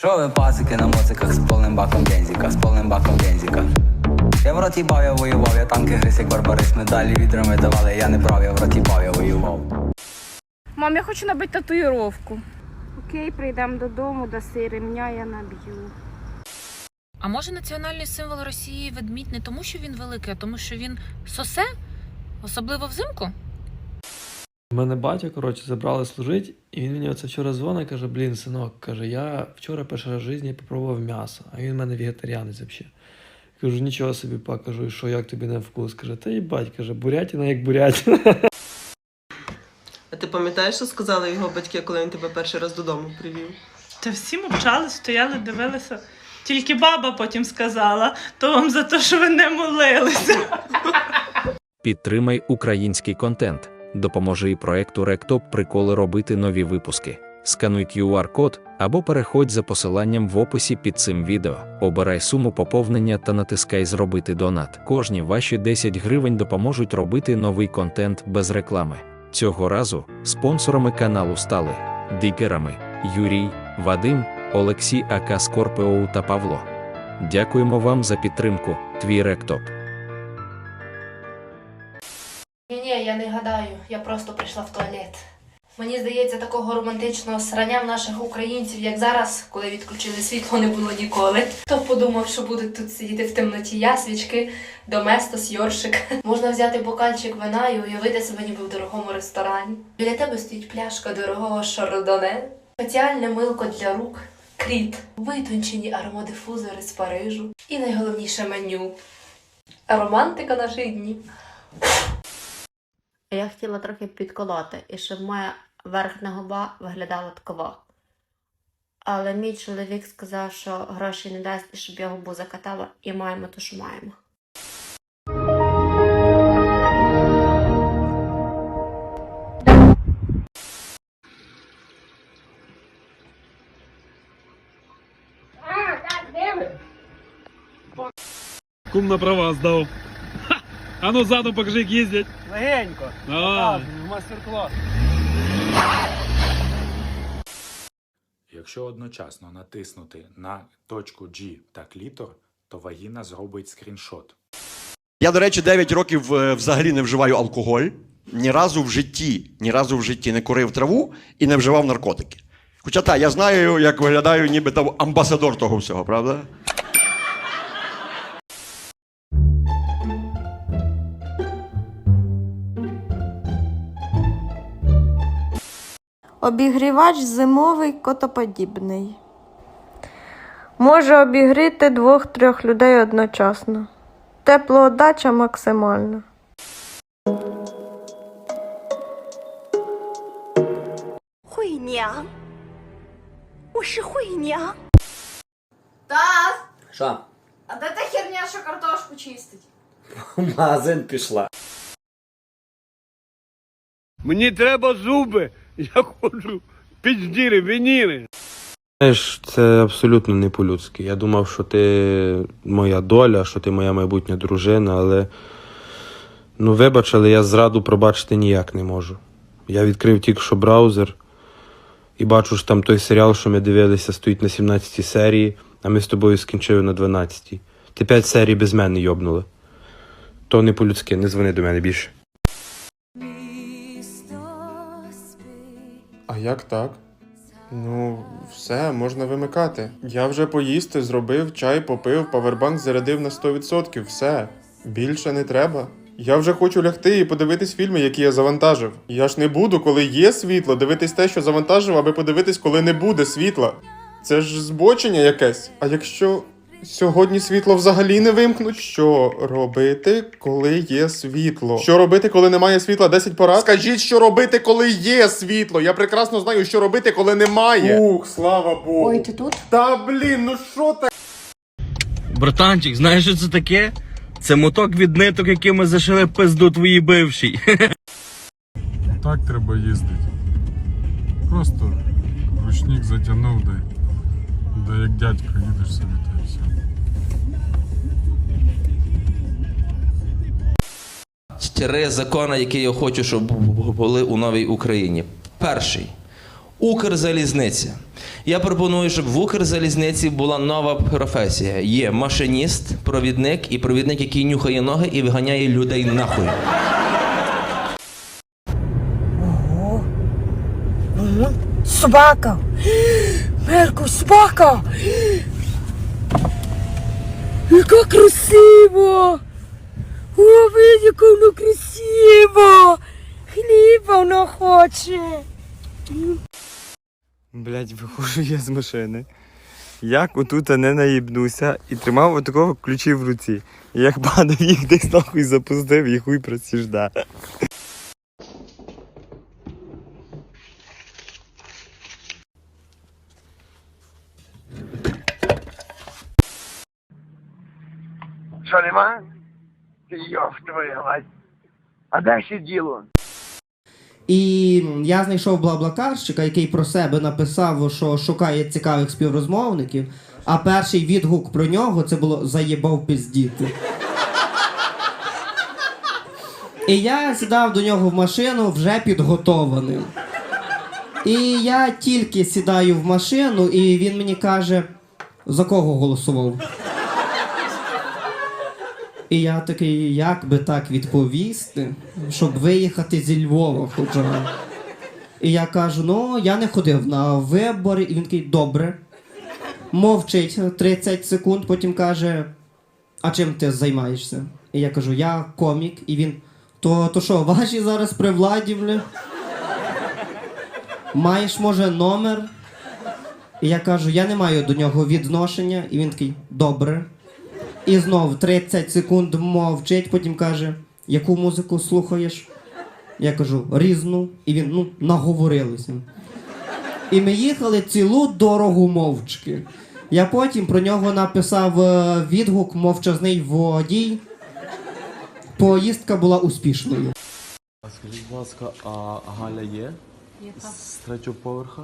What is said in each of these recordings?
Що ви пасики на моциках з повним баком бензика, з повним баком бензика? Я в роті бав, я воював, я танки гриз, як барбарис, медалі відрами давали, я не брав, я в роті бав, я воював. Мам, я хочу набити татуїровку. Окей, прийдемо додому, даси ремня, я наб'ю. А може національний символ Росії ведмідь не тому, що він великий, а тому, що він сосе, особливо взимку? У мене батя, коротше, забрали служити, і він мені оце вчора дзвонить, каже, блін, синок, каже, я вчора перший раз в житті попробував м'ясо, а він в мене вегетаріанець взагалі. Кажу, нічого собі, па, кажу, і що, як тобі на вкус? Каже, та їбать, каже, бурятина як бурятина. А ти пам'ятаєш, що сказали його батьки, коли він тебе перший раз додому привів? Та всі мовчали, стояли, дивилися. Тільки баба потім сказала, то вам за те, що ви не молилися. Підтримай український контент. Допоможи і проекту Ректоп приколи робити нові випуски. Скануй QR-код або переходь за посиланням в описі під цим відео. Обирай суму поповнення та натискай Зробити донат. Кожні ваші 10 гривень допоможуть робити новий контент без реклами. Цього разу спонсорами каналу стали дикерами Юрій, Вадим, Олексій Ака Скорпіоу та Павло. Дякуємо вам за підтримку. Твій Ректоп. Гадаю, я просто прийшла в туалет. Мені здається, такого романтичного срання в наших українців, як зараз, коли відключили світло, не було ніколи. Хто подумав, що будуть тут сидіти в темноті я, свічки, доместос, йоршик. Можна взяти бокальчик вина і уявити себе ніби в дорогому ресторані. Біля тебе стоїть пляшка дорогого шардоне, спеціальне милко для рук, кріт, витончені аромадифузори з Парижу. І найголовніше меню. Романтика наших днів. Я хотіла трохи підколоти, і щоб моя верхня губа виглядала такова. Але мій чоловік сказав, що гроші не дасть, і щоб я губу закатала, і маємо то, що маємо. Кум на права здав. А ну задом покажи, як їздять. Легенько. Давай. Мастер-клас. Якщо одночасно натиснути на точку G та клітор, то вагіна зробить скріншот. Я, до речі, 9 років е, взагалі не вживаю алкоголь. Ні разу в житті, ні разу в житті не курив траву і не вживав наркотики. Хоча так, я знаю, як виглядаю, ніби там амбасадор того всього, правда? Обігрівач зимовий котоподібний. Може обігріти двох-трьох людей одночасно. Теплоотдача максимальна. Тас, Що? а де та херня, що картошку чистить? В магазин пішла. Мені треба зуби. Я хочу піздіри, вініри. Знаєш, це абсолютно не по-людськи. Я думав, що ти моя доля, що ти моя майбутня дружина, але ну вибач, але я зраду пробачити ніяк не можу. Я відкрив тільки що браузер і бачу, що там той серіал, що ми дивилися, стоїть на 17 серії, а ми з тобою скінчили на 12. Ти 5 серій без мене йобнули. То не по-людськи, не дзвони до мене більше. Як так? Ну, все, можна вимикати. Я вже поїсти зробив, чай попив, павербанк зарядив на 100%. Все. Більше не треба. Я вже хочу лягти і подивитись фільми, які я завантажив. Я ж не буду, коли є світло, дивитись те, що завантажив, аби подивитись, коли не буде світла. Це ж збочення якесь. А якщо сьогодні світло взагалі не вимкнуть, що робити, коли є світло? Що робити, коли немає світла? 10 порад? Скажіть, що робити, коли є світло. Я прекрасно знаю, що робити, коли немає. Ух, слава Богу. Ой, ти тут? Та блін, ну що так? Братанчик, знаєш, що це таке? Це моток від ниток, якими зашили пизду твоїй бившій. Так треба їздити. Просто ручник затягнув, де, де як дядько їдеш собі Чотири закони, які я хочу, щоб були у новій Україні. Перший Укрзалізниця. Я пропоную, щоб в Укрзалізниці була нова професія. Є машиніст, провідник і провідник, який нюхає ноги і виганяє людей нахуй. Собака! Мерку, собака! Яка красива! О, видь, яка вона красива! Хліба вона хоче! Блять, виходжу я з машини. Як отут не наїбнуся і тримав отакого ключі в руці. І як падав їх десь нахуй запустив і хуй просіжда. Що нема? Йоп, твою мать. А ще діло? І я знайшов блаблакарщика, який про себе написав, що шукає цікавих співрозмовників, а перший відгук про нього це було заєбав пиздіти. І я сідав до нього в машину вже підготований. І я тільки сідаю в машину, і він мені каже, за кого голосував. І я такий, як би так відповісти, щоб виїхати зі Львова хоча. І я кажу: ну, я не ходив на вибори, і він такий, добре. Мовчить 30 секунд, потім каже: А чим ти займаєшся? І я кажу, я комік, і він. То, то що, ваші зараз при владі, бля? Маєш, може, номер? І я кажу, я не маю до нього відношення, і він такий, добре. І знов 30 секунд мовчить, потім каже, яку музику слухаєш? Я кажу, різну. І він, ну, наговорилися. І ми їхали цілу дорогу мовчки. Я потім про нього написав е, відгук мовчазний водій. Поїздка була успішною. А скажіть, будь ласка, а Галя є? Яка? З третього поверха?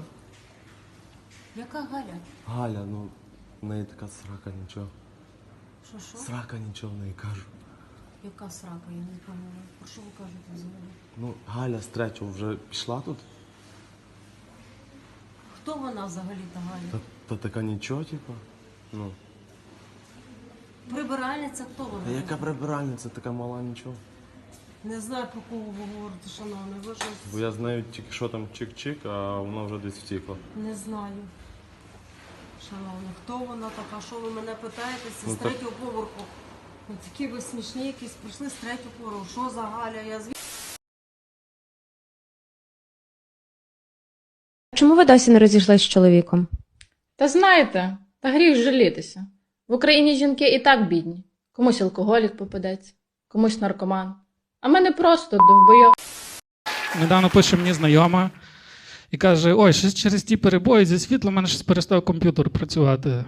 Яка Галя? Галя, ну, в неї така срака нічого. Що що? Срака нічого в неї кажу. Яка срака, я не поняла. Про що ви кажете взагалі? Ну, Галя з третього вже пішла тут? Хто вона взагалі та Галя? Та, та така нічого, типу? Ну. Прибиральниця хто вона? Та яка прибиральниця, така мала нічого. Не знаю, про кого ви говорите, шановний. Ви щось... Бо я знаю тільки що там чик-чик, а вона вже десь втікла. Не знаю. Шановний, хто вона така? Що ви мене питаєтеся Ну, з третього поверху? Ну, такі ви смішні якісь прийшли з третього поверху. Що за Галя? Я звідки? Чому ви досі не розійшлися з чоловіком? Та знаєте, та гріх жалітися. В Україні жінки і так бідні. Комусь алкоголік попадеться, комусь наркоман. А мене просто довбойо. Недавно пише мені знайома і каже: ой, щось через ті перебої зі світлом, мене щось перестав комп'ютер працювати.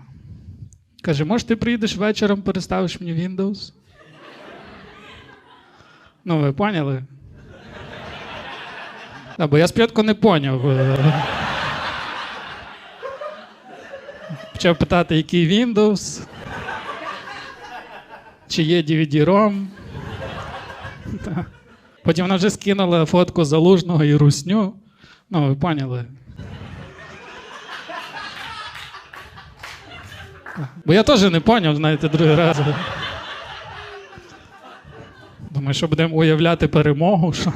Каже, може, ти приїдеш вечором, переставиш мені Windows? Ну, ви поняли? Да, бо я спочатку не поняв. Е, Почав питати, який Windows, чи є DVD-ROM. Потім вона вже скинула фотку залужного і русню. Ну, ви поняли. Бо я теж не поняв, знаєте, другий раз. Думаю, що будемо уявляти перемогу. Що...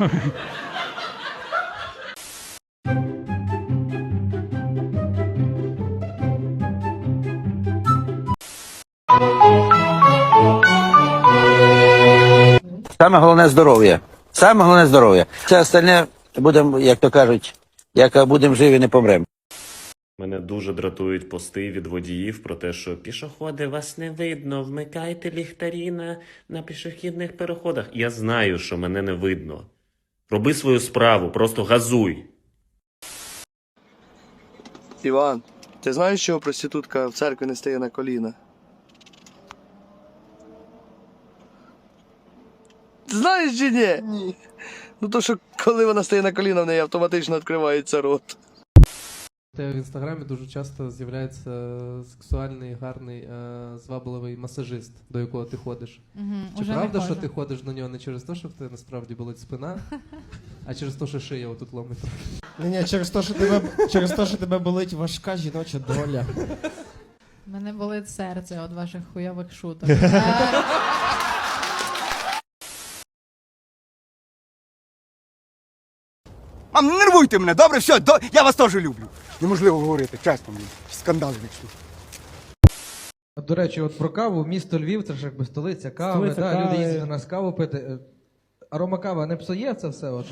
Саме головне здоров'я. Саме головне здоров'я. Це остальне будемо, як то кажуть, як будемо живі, не помремо. Мене дуже дратують пости від водіїв про те, що пішоходи вас не видно, вмикайте ліхтарі на, на пішохідних переходах. Я знаю, що мене не видно. Роби свою справу, просто газуй. Іван, ти знаєш, чого проститутка в церкві не стає на коліна? Знаєш чи ні? Ні. Ну то що коли вона стає на коліна, в неї автоматично відкривається рот. В інстаграмі дуже часто з'являється сексуальний, гарний, е, звабливий масажист, до якого ти ходиш. Мгм, Чи уже не правда, що ходжу. ти ходиш до нього не через те, що в тебе насправді болить спина, а через те, що шия отут ломить? Ні, ні, через те, що тебе через те, що тебе болить важка жіноча доля. Мене болить серце від ваших хуйових шуток. Мам, не нервуйте мене, добре, все, до... я вас теж люблю. Неможливо говорити, чесно мені. Скандали вийшли. До речі, от про каву, місто Львів, це ж якби столиця кави, Столиця да, кави. люди їздять до нас каву пити. Е, Арома кава не псує це все? От,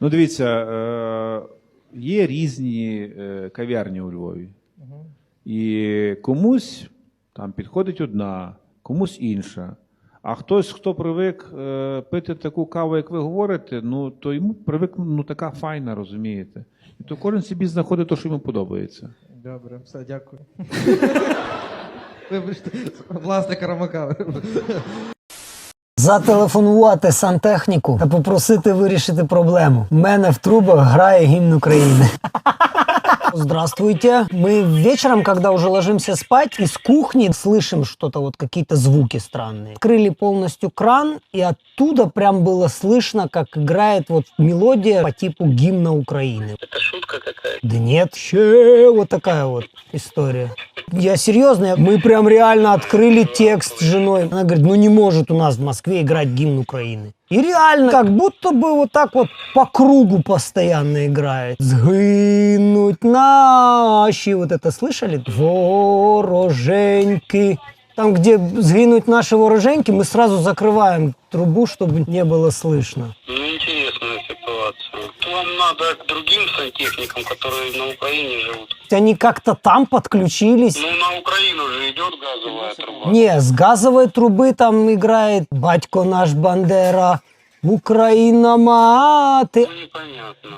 Ну, дивіться, е, є різні е, кав'ярні у Львові. І комусь там підходить одна, комусь інша. А хтось, хто привик е, пити таку каву, як ви говорите, ну то йому привик ну, така файна, розумієте. І то кожен собі знаходить те, що йому подобається. Добре, все, дякую. Вибачте, власник арома. Зателефонувати сантехніку та попросити вирішити проблему. У мене в трубах грає гімн України. Здравствуйте. Мы вечером, когда уже ложимся спать, из кухни слышим что-то, вот какие-то звуки странные. Открыли полностью кран, и оттуда прям было слышно, как играет вот мелодия по типу гимна Украины. Это шутка какая-то. Да нет, ще вот такая вот история. Я серьезно, мы прям реально открыли текст с женой. Она говорит, ну не может у нас в Москве играть гимн Украины. И реально, как будто бы вот так вот по кругу постоянно играет. Сгинуть наши, вот это слышали? Вороженьки. Там, где сгинуть наши вороженьки, мы сразу закрываем трубу, чтобы не было слышно. Ну, надо к другим сантехникам, которые на Украине живут. Они как-то там подключились. Ну, на Украину же идет газовая труба. Не, с газовой трубы там играет батько наш Бандера. Украина маты.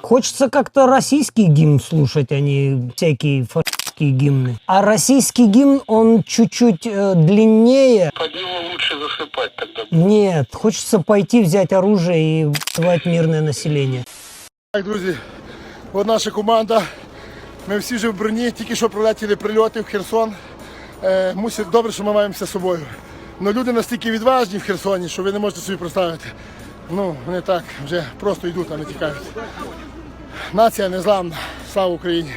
Хочется как-то российский гимн слушать, а не всякие фашистские гимны. А российский гимн, он чуть-чуть э, длиннее. Под него лучше засыпать тогда. Нет, хочется пойти взять оружие и убивать мирное население. Так, друзі, от наша команда. Ми всі вже в броні, тільки що прилетіли прильоти в Херсон. Е, мусить добре, що ми маємося з собою. Ну люди настільки відважні в Херсоні, що ви не можете собі представити. Ну, вони так вже просто йдуть, а не тікають. Нація незламна. Слава Україні!